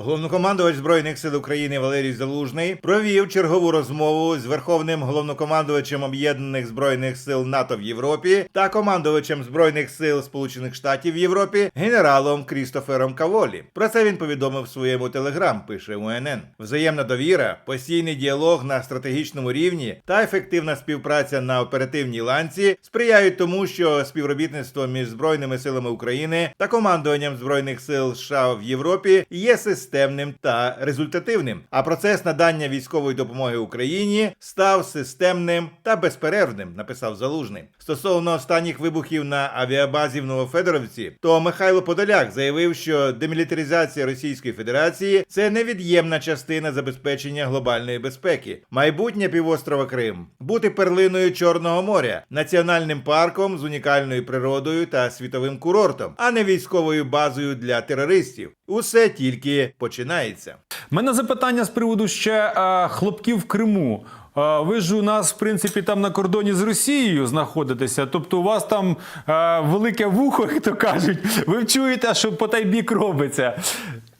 Головнокомандувач збройних сил України Валерій Залужний провів чергову розмову з верховним головнокомандувачем об'єднаних збройних сил НАТО в Європі та командувачем збройних сил Сполучених Штатів в Європі генералом Крістофером Каволі. Про це він повідомив в своєму телеграм. Пише УНН. Взаємна довіра, постійний діалог на стратегічному рівні та ефективна співпраця на оперативній ланці сприяють тому, що співробітництво між збройними силами України та командуванням збройних сил США в Європі є системним та результативним. А процес надання військової допомоги Україні став системним та безперервним. Написав Залужний. Стосовно останніх вибухів на авіабазі в Новофедоровці, то Михайло Подоляк заявив, що демілітаризація Російської Федерації це невід'ємна частина забезпечення глобальної безпеки. Майбутнє півострова Крим бути перлиною Чорного моря, національним парком з унікальною природою та світовим курортом, а не військовою базою для терористів. Усе тільки починається. Мене запитання з приводу ще е, хлопків в Криму. Е, ви ж у нас, в принципі, там на кордоні з Росією знаходитеся. Тобто, у вас там е, велике вухо, як то кажуть. Ви чуєте, що по той бік робиться.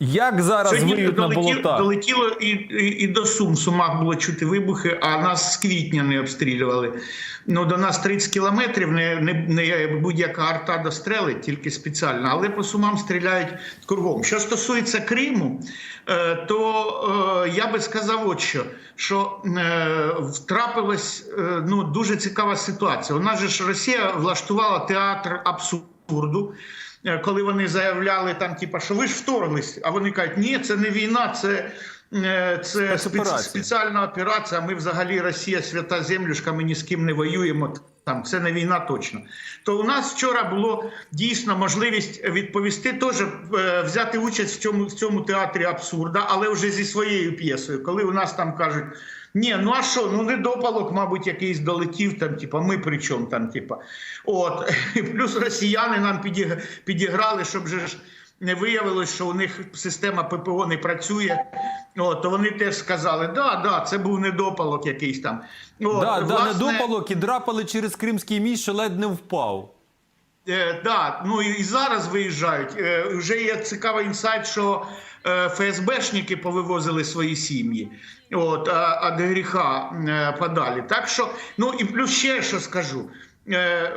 Як зараз виють на болотах? долетіло і, і, і до Сум. В Сумах було чути вибухи, а нас з квітня не обстрілювали. Ну, до нас 30 кілометрів, не, не, не будь-яка арта дострелить, тільки спеціально. Але по Сумам стріляють кругом. Що стосується Криму, е, то е, я би сказав от що, що е, втрапилась ну, дуже цікава ситуація. У нас же ж Росія влаштувала театр абсурду. Е, коли вони заявляли там, типа, що ви ж вторглись, а вони кажуть, ні, це не війна, це. е, Це спец- спеціальна операція. Ми взагалі Росія свята землюшка, ми ні з ким не воюємо. Там це не війна точно. То у нас вчора було дійсно можливість відповісти, теж е, взяти участь в цьому в цьому театрі абсурда, але вже зі своєю п'єсою. Коли у нас там кажуть, ні, ну а що, ну недопалок, мабуть, якийсь долетів там, типа, ми при чому там, типа. От і плюс росіяни нам підіграли, щоб же ж. Не виявилось, що у них система ППО не працює. От, то вони теж сказали, да, да, це був недопалок якийсь там. От, Да, да, недопалок і драпали через Кримський міст, що ледь не впав. Е, да, ну і, зараз виїжджають. Е, вже є цікавий інсайт, що е, ФСБшники повивозили свої сім'ї. От, а, до гріха е, подалі. Так що, ну і плюс ще що скажу.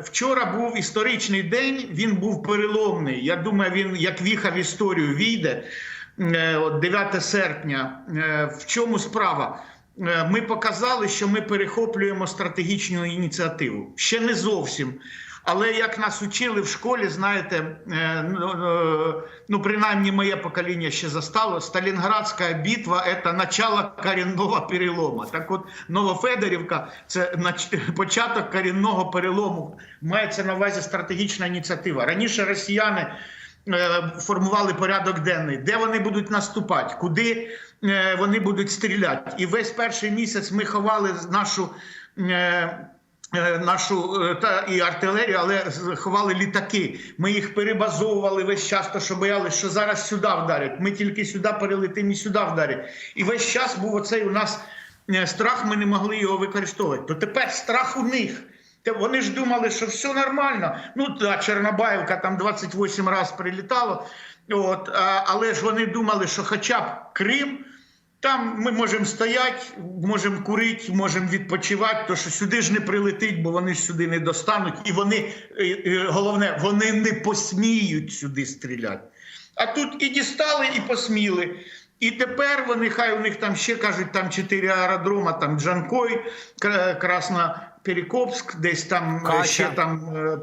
Вчора був історичний день, він був переломний. Я думаю, він як віха в історію війде. Е, От 9 серпня. В чому справа? Е, Ми показали, що ми перехоплюємо стратегічну ініціативу. Ще не зовсім. Але як нас учили в школі, знаєте, е, ну, е, ну принаймні моє покоління ще застало, Сталінградська битва – це начало корінного перелому. Так от Новофедорівка – це початок корінного перелому. Мається на увазі стратегічна ініціатива. Раніше росіяни формували порядок денний, де вони будуть наступати, куди е, вони будуть стріляти. І весь перший місяць ми ховали нашу. е, е, Нашу е, та і артилерію, але ховали літаки. Ми їх перебазовували весь час, то що боялися, що зараз сюди вдарять. Ми тільки сюди перелетимо і сюди вдарять. І весь час був оцей у нас е, страх. Ми не могли його використовувати. То тепер страх у них. Вони ж думали, що все нормально. Ну та Чорнобаївка там 28 разів прилітало. От, але ж вони думали, що хоча б Крим. Там ми можемо стояти, можемо курити, можемо відпочивати, то що сюди ж не прилетить, бо вони ж сюди не достануть. І вони, е, е, головне, вони не посміють сюди стріляти. А тут і дістали, і посміли. І тепер вони, хай у них там ще кажуть, там чотири аеродрома, там Джанкой, Кра- Красноперекопськ, десь там е, Катя. ще там. е,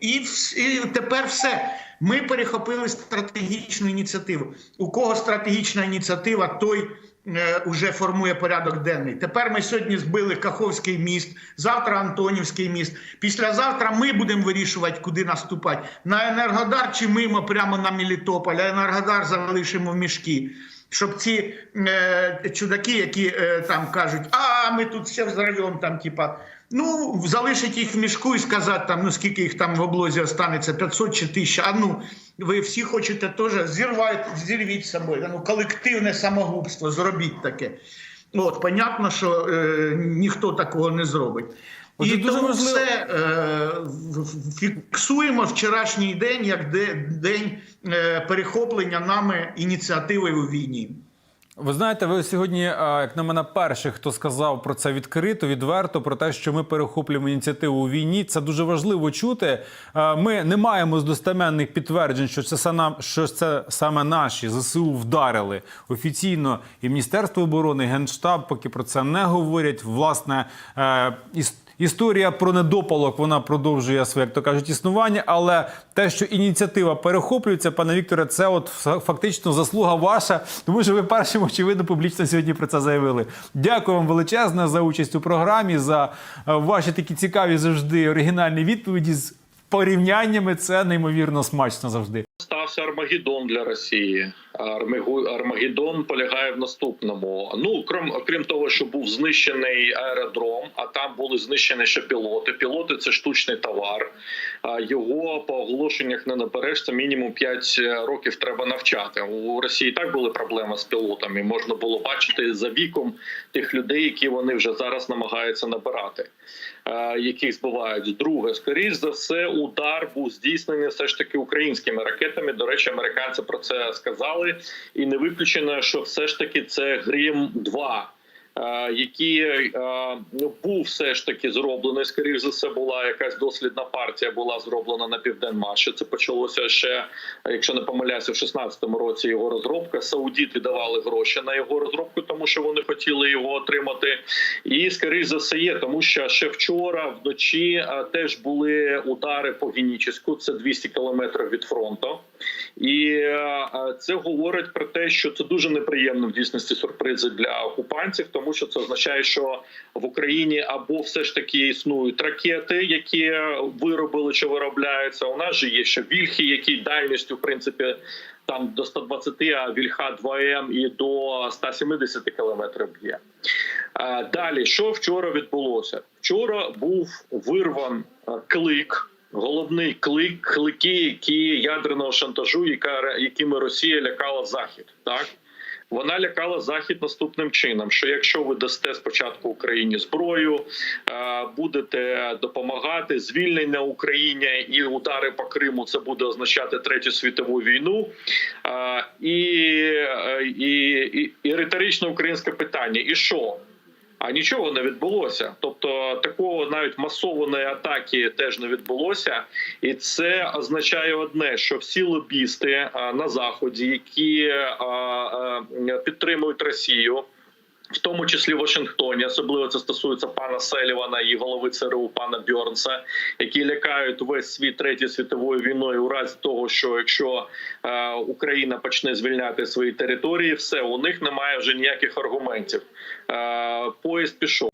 І, і тепер все. Ми перехопили стратегічну ініціативу. У кого стратегічна ініціатива, той е, уже формує порядок денний. Тепер ми сьогодні збили Каховський міст, завтра Антонівський міст. Післязавтра ми будемо вирішувати, куди наступати. На Енергодар чи мимо прямо на Мелітополь, а Енергодар залишимо в мішки. Щоб ці е, чудаки, які е, там кажуть, а ми тут все взорвем, там, типа, ну, залишить їх в мішку і сказати, там, ну скільки їх там в облозі останеться, 500 чи 1000, а ну, ви всі хочете теж зірвайте, зірвіть собою. Ну, колективне самогубство, зробіть таке. От, понятно, що е, ніхто такого не зробить. І дуже тому важливо- все е, фіксуємо вчорашній день як де- день е, перехоплення нами ініціативи у війні. Ви знаєте, ви сьогодні, як на мене, перший, хто сказав про це відкрито, відверто, про те, що ми перехоплюємо ініціативу у війні. Це дуже важливо чути. Ми не маємо достеменних підтверджень, що це саме, що це саме наші ЗСУ вдарили офіційно. І Міністерство оборони, і Генштаб поки про це не говорять. Власне, е, іс- Історія про недопалок вона продовжує своє, як то кажуть, існування. Але те, що ініціатива перехоплюється, пане Вікторе, це от фактично заслуга ваша, тому що ви першим очевидно публічно сьогодні про це заявили. Дякую вам величезне за участь у програмі, за е, ваші такі цікаві завжди оригінальні відповіді з порівняннями. Це неймовірно смачно завжди. Стався Армагеддон для Росії. Армагеддон полягає в наступному. Ну крім, крім того, що був знищений аеродром, а там були знищені ще пілоти. Пілоти це штучний товар. Його по оголошеннях не набереш. Це мінімум 5 років треба навчати. У Росії так були проблеми з пілотами. Можна було бачити за віком тих людей, які вони вже зараз намагаються набирати. Е, Яких збивають друге, скоріш за все, удар був здійснений все ж таки українськими ракетами. До речі, американці про це сказали, і не виключено, що все ж таки це Грім 2 е, ну, був все ж таки зроблений. Скоріш за все, була якась дослідна партія, була зроблена на південмаші. Це почалося ще, якщо не помиляюся, в 16-му році його розробка. Саудіти давали гроші на його розробку, тому що вони хотіли його отримати. І скоріш за все є, тому що ще вчора вночі теж були удари по Генічеську, це 200 кілометрів від фронту. І е, це говорить про те, що це дуже неприємно в дійсності сюрпризи для окупантів, тому що це означає, що в Україні або все ж таки існують ракети, які виробили чи виробляються. У нас же є ще вільхи, які дальністю в принципі. Там до 120, а вільха 2М і до 170 кілометрів б'є. Е, Далі, що вчора відбулося? Вчора був вирван е, клик, головний клик, клики, які ядерного шантажу, яка якими Росія лякала Захід. Так вона лякала Захід наступним чином: що якщо ви дасте спочатку Україні зброю, е, будете допомагати звільнення Україні і удари по Криму, це буде означати третю світову війну. Е, І, е, і, і, і риторичне українське питання: і що? А нічого не відбулося. Тобто такого навіть масованої атаки теж не відбулося, і це означає одне: що всі лобісти на заході, які підтримують Росію. В тому числі в Вашингтоні, особливо це стосується пана Селівана і голови ЦРУ пана Бьорнса, які лякають весь світ третьою світовою війною у разі того, що якщо е, Україна почне звільняти свої території, все у них немає вже ніяких аргументів. Е, поїзд пішов.